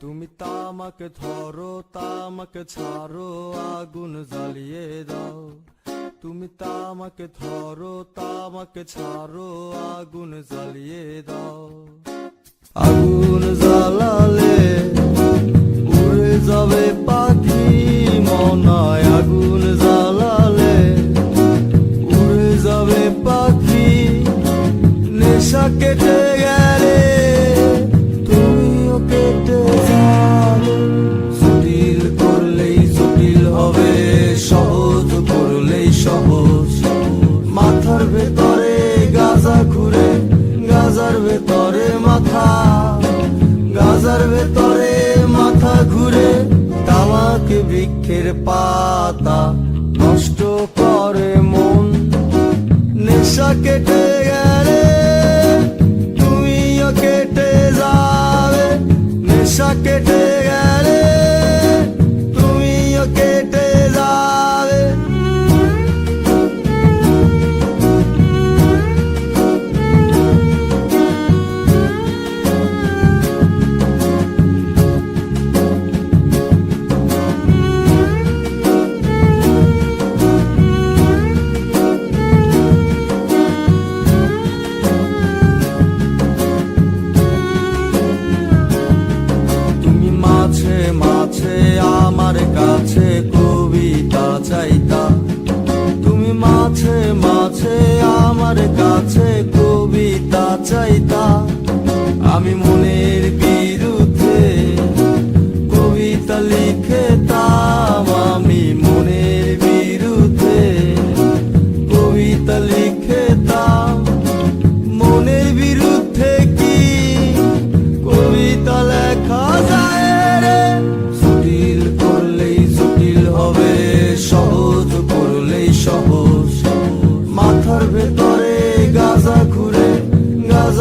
তুমি তামাকে ধরো, তামাকে ছাড়ো, আগুন জ্বালিয়ে দাও। তুমি তামাকে ধরো, তামাকে ছাড়ো, আগুন জ্বালিয়ে দাও। আগুন জ্বালালে ভেতরে মাথা, গাজার ভেতরে মাথা ঘুরে তামাক বৃক্ষের পাতা নষ্ট করে মন। নেশা কেটে গেলে আমার কাছে কবিতা চাইতা। আমি মনের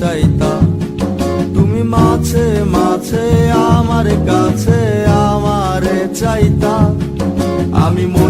চাইতা। তুমি মাঝে মাঝে আমার কাছে আমারে চাইতা। আমি মনের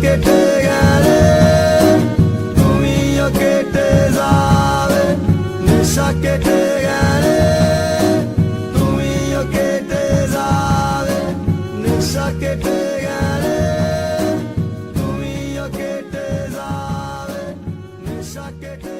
che te gane, comida che te sale, ne sa che te gane, comida che te sale, ne sa che te gane, comida che te sale, ne sa che te